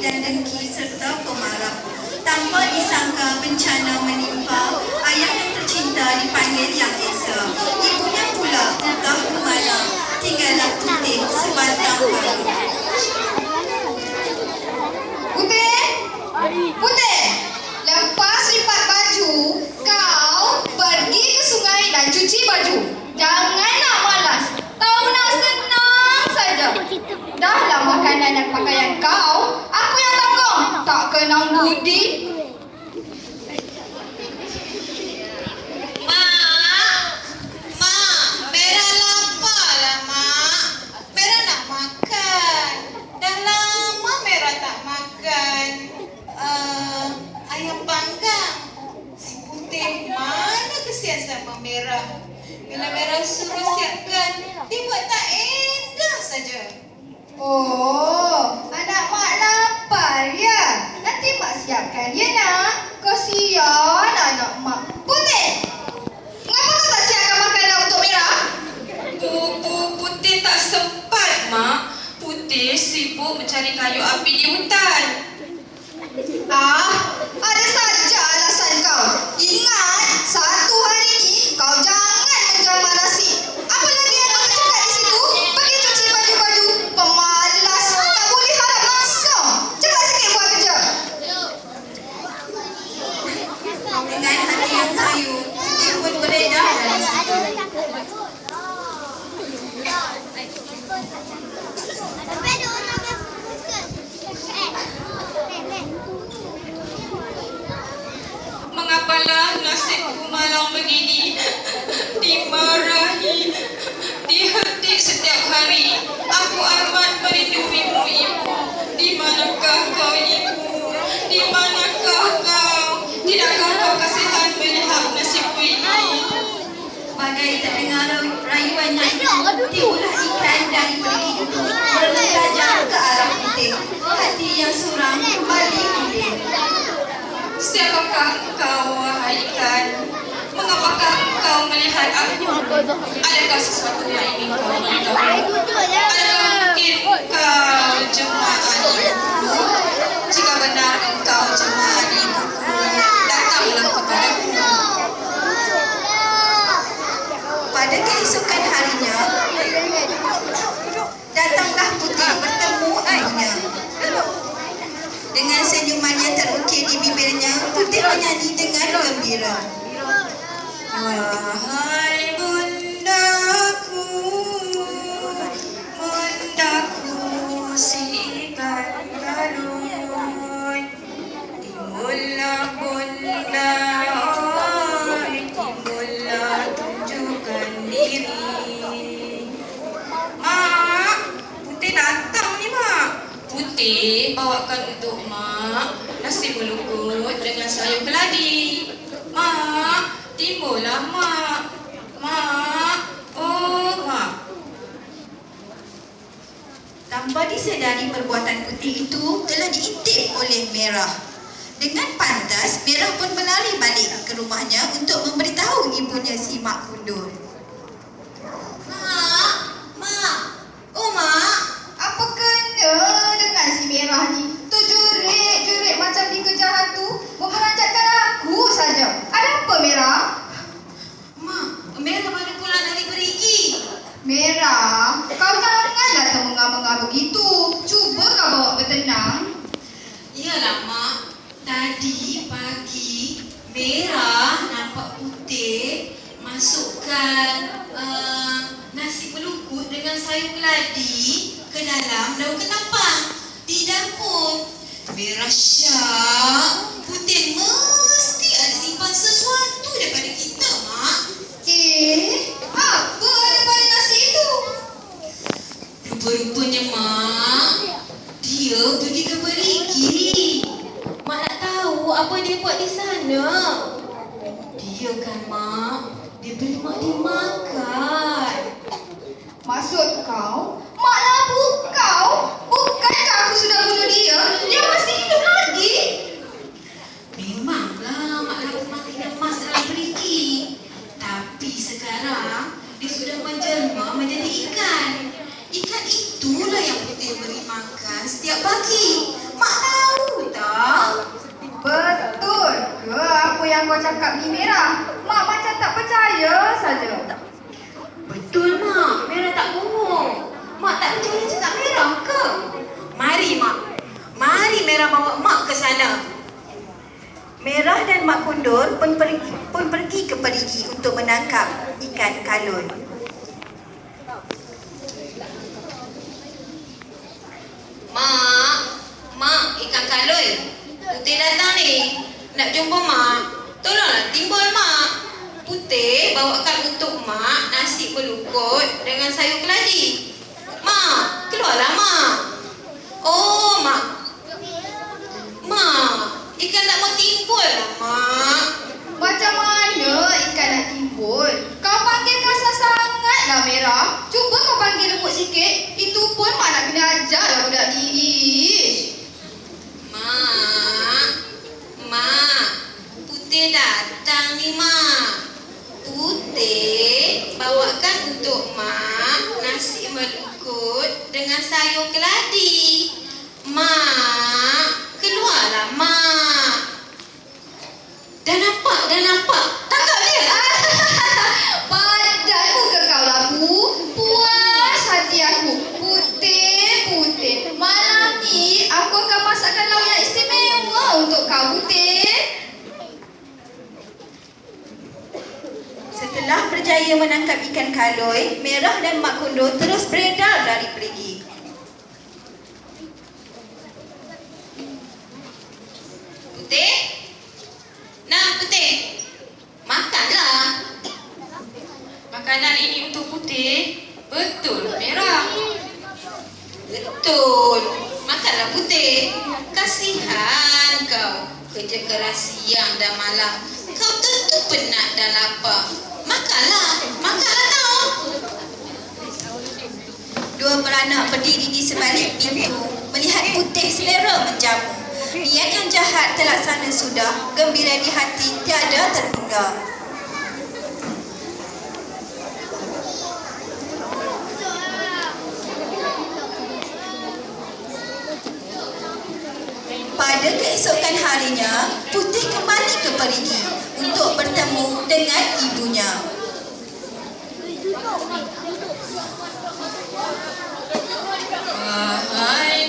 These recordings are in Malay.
dan dengki serta pemarah. Tanpa disangka bencana menimpa, ayah yang tercinta dipanggil yang esa. Ibunya pula entah ke mana, tinggallah putih sebatang kayu. Putih! Putih! Lepas lipat baju, kau pergi ke sungai dan cuci baju. Jangan nak malas. Tahu nak senang saja. Dahlah makanan dan pakaian kau, aku yang tanggung. Tak kenal budi. Mak, mak, Vera lapar lah mak. Vera nak makan. Dah lama Vera tak makan. Uh, ayam panggang. Si putih mana kesian sama Merah. Bila Merah suruh siapkan, dia buat tak endah saja. Oh, anak mak lapar ya. Nanti mak siapkan ya nak. Kasihan anak mak. Putih! Mengapa kau tak siapkan makanan untuk Merah? Pupu putih tak sempat, Mak. Putih sibuk mencari kayu api di hutan. Ah, ada saja alasan kau. Ingat, satu hari ini kau jangan menjamah nasi. Apa lagi yang kau cakap di situ? Pergi cuci baju-baju. Pemalas, tak boleh harap langsung. Cepat sikit buat kerja. Dengan hati yang sayu, putih pun beredar dari situ. Mengapalah nasibku malang begini? Dimarahi, dihenti setiap hari. Aku amat merinduimu, Ibu. Di manakah kau, Ibu? Di manakah kau? Tidakkah kau kasihan melihat nasibku ini? Bagai terdengar itu, timbullah ikan dari perigi itu bertajam ke arah putih. Hati yang suram kembali pulih. Siapakah engkau, wahai ikan? Mengapakah engkau melihat aku? Adakah sesuatu yang ingin kau beritahu? Adakah mungkin kau jemaah ibuku? Jika benar engkau jemaah ibuku, datanglah kepadaku. Pada keesokan harinya, datanglah putih bertemu ibunya. Dengan senyuman yang terukir di bibirnya, putih menyanyi dengan gembira. Wahai bundaku, bundaku si ikan galoi. Timbullah bunda, oi, timbullah tunjukkan diri. Mak, Putih datang ni mak. Putih bawakan untuk mak nasi belukut sayur keladi. Mak, timbullah mak. Mak, oh mak. Tanpa disedari perbuatan putih itu telah diintip oleh Merah. Dengan pantas, Merah pun berlari balik ke rumahnya untuk memberitahu ibunya si Mak Kundur. Mak, mak, oh mak, apa kena dengan si merah ni? Terjerit-jerit macam dikejar hantu, memeranjatkan aku saja. Ada apa merah? Mak, Merah baru pulang dari perigi. Merah, kau janganlah termengah-mengah begitu. Cuba kau bawa bertenang. Iyalah mak, tadi pagi merah nampak putih masukkan uh, nasi pelukut dengan sayur keladi ke dalam daun ketapang di dapur. Merah syak, putih mesti ada simpan sesuatu daripada kita mak. Eh, apa ada pada nasi itu? Rupa-rupanya mak, dia pergi ke perigi. Mak nak tahu apa dia buat di sana. Dia kan mak, dia beri mak dia makan. Maksud kau, mak labu kau? Dia? Masih hidup lagi. Memanglah mak labu mati emas dalam perigi. Tapi sekarang dia sudah menjelma menjadi ikan. Ikan itulah yang putih beri makan setiap pagi. Mak tahu tak? Betul ke apa yang kau cakap ni Merah? Mak macam tak percaya saja. Betul mak, Merah tak bohong. Mak tak percaya cakap Merah ke? Mari mak. Mari Merah bawa mak ke sana. Merah dan Mak Kundur pun pergi, pun pergi ke perigi untuk menangkap ikan kalun. Mak, mak ikan kalun. Putih datang ni. Nak jumpa mak. Tolonglah timbul mak. Putih bawakan untuk mak nasi berlukut dengan sayur keladi. Mak, keluarlah mak. Oh, mak. Ikan tak mau timbul lah mak. Macam mana ikan nak timbul? Kau panggil kasar sangat lah Merah. Cuba kau panggil lembut sikit. Itu pun mak nak kena ajar lah budak ni. Ish. Mak, mak, Putih datang ni mak. Putih bawakan untuk mak nasi melukut dengan sayur keladi. Mak, keluarlah mak. Dah nampak, dah nampak. Tangkap dia. Padan muka kau lah Pu. Puas hati aku. Putih, putih. Malam ni aku akan masakkan lauk yang istimewa untuk kau putih. Setelah menangkap ikan kaloi, Merah dan Mak Kundur terus beredar dari perigi. Putih. Nah, Putih. Makanlah. Makanan ini untuk Putih. Betul, merah. Betul. Makanlah Putih. Kasihan kau. Kerja keras siang dan malam. Kau tentu penat dan lapar. Makanlah. Makanlah kau. Dua beranak berdiri di sebalik pintu, melihat putih selera menjamu. Niat yang jahat terlaksana sudah, gembira di hati tiada terhingga. Pada keesokan harinya, Putih kembali ke perigi untuk bertemu dengan ibunya. Wahai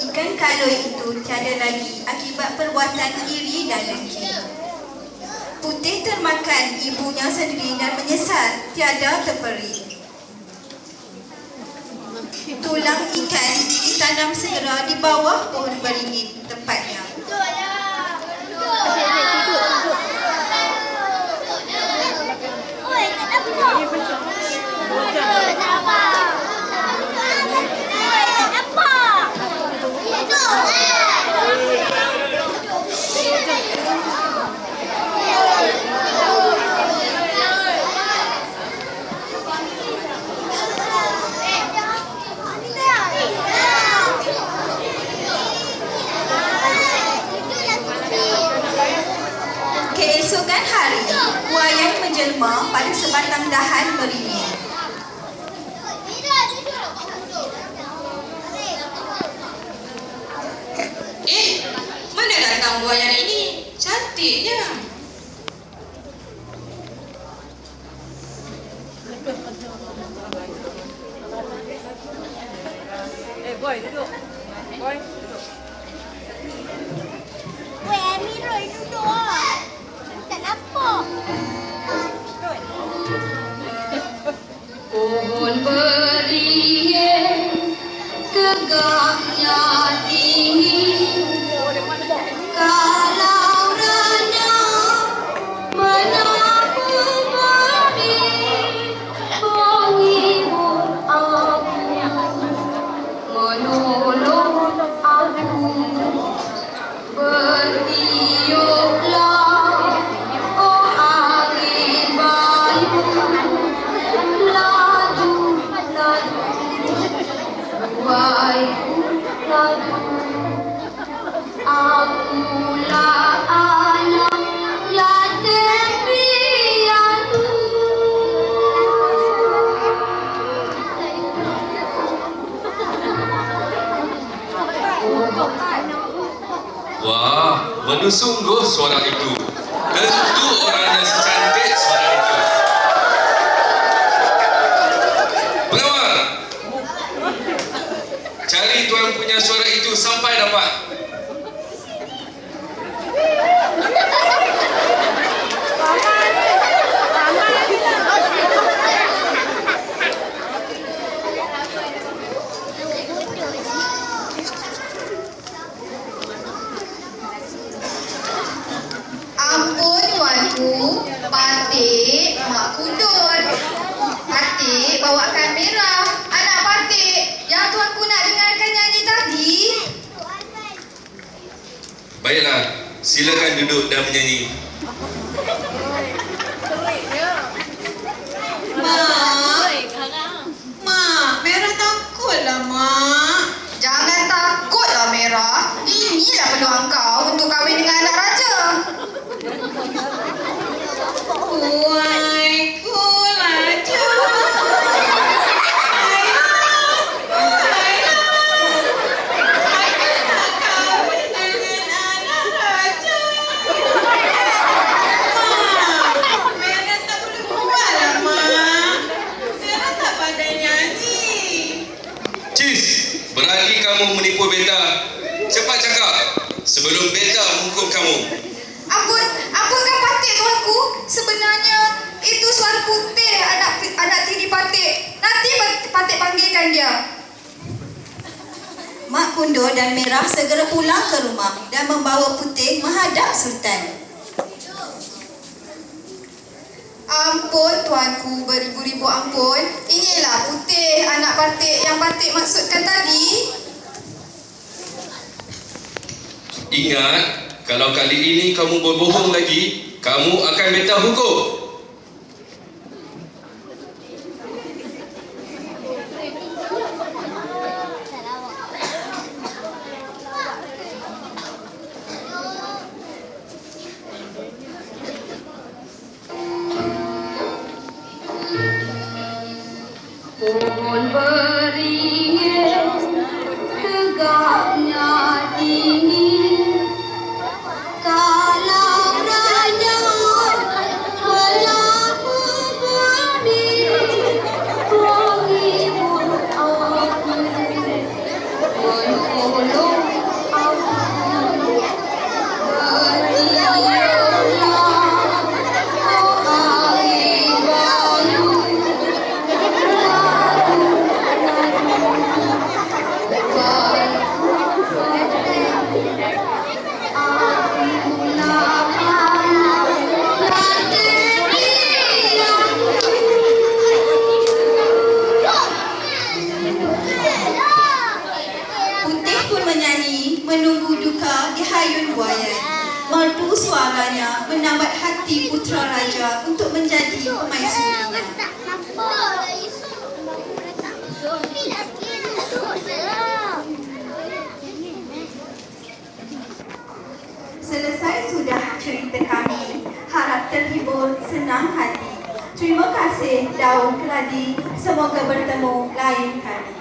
Ikan kaloi itu tiada lagi akibat perbuatan iri dan dengki. Putih termakan ibunya sendiri dan menyesal tiada terperi. Tulang ikan ditanam segera di bawah pohon beringin tempatnya. Keesokan pada sebatang Wah, merdu sungguh suara itu. Tentu orangnya secantik suara itu. Pengawal, cari tuan punya suara itu sampai dapat. Ampun tuanku, Patik mak kudut. Patik bawa kamera. Anak Patik, yang tuanku nak dengarkan nyanyi tadi. Baiklah, silakan duduk dan menyanyi. Mak, mak, merah takutlah mak. Jangan takutlah merah. Inilah peluang kau untuk kahwin dengan anak raja. Berani kamu menipu beta. Cepat cakap sebelum beta menghukum kamu. Ampun, ampunkan Patik tuanku. Sebenarnya itu suara putih anak anak tiri Patik. Nanti Pat- Patik panggilkan dia. Mak Kundo dan Merah segera pulang ke rumah dan membawa putih menghadap Sultan. Ampun tuanku, beribu-ribu ampun. Inilah putih anak Patik yang Patik maksudkan tadi. Ingat, kalau kali ini kamu berbohong lagi, kamu akan beta hukum. Beringin senang hati. Terima kasih daun keladi. Semoga bertemu lain kali.